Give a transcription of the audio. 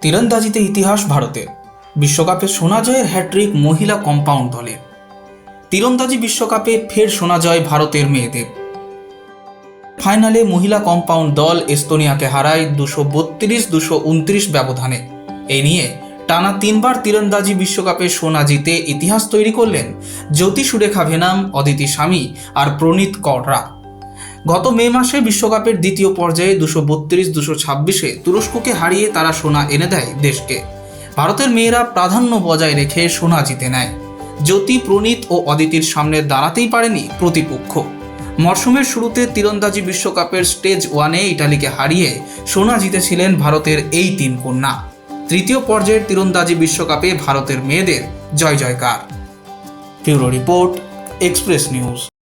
তীরন্দাজিতে ইতিহাস ভারতের। বিশ্বকাপে সোনা জয়ের হ্যাট্রিক মহিলা কম্পাউন্ড দলের। তীরন্দাজি বিশ্বকাপে ফের সোনা জয় ভারতের মেয়েদের। ফাইনালে মহিলা কম্পাউন্ড দল এস্তোনিয়াকে হারায় দুশো বত্রিশ, দুশো উনত্রিশ ব্যবধানে। এই নিয়ে টানা তিনবার তীরন্দাজি বিশ্বকাপে সোনা জিতে ইতিহাস তৈরি করলেন জ্যোতি সুরেখা ভেনাম, অদিতি স্বামী আর প্রণীত কররা গত মে মাসে বিশ্বকাপের দ্বিতীয় পর্যায়ে দুশো বত্রিশ, দুশো ছাব্বিশে তুরস্ককে হারিয়ে তারা সোনা এনে দেয় দেশকে। ভারতের মেয়েরা প্রাধান্য বজায় রেখে সোনা জিতে নেয়। জ্যোতি, প্রণীত ও অদিতির সামনে দাঁড়াতেই পারেনি প্রতিপক্ষ। মরশুমের শুরুতে তীরন্দাজি বিশ্বকাপের স্টেজ ওয়ানে ইটালিকে হারিয়ে সোনা জিতেছিলেন ভারতের এই তিন কন্যা। তৃতীয় পর্যায়ের তীরন্দাজি বিশ্বকাপে ভারতের মেয়েদের জয় জয়কার ব্যুরো রিপোর্ট, এক্সপ্রেস নিউজ।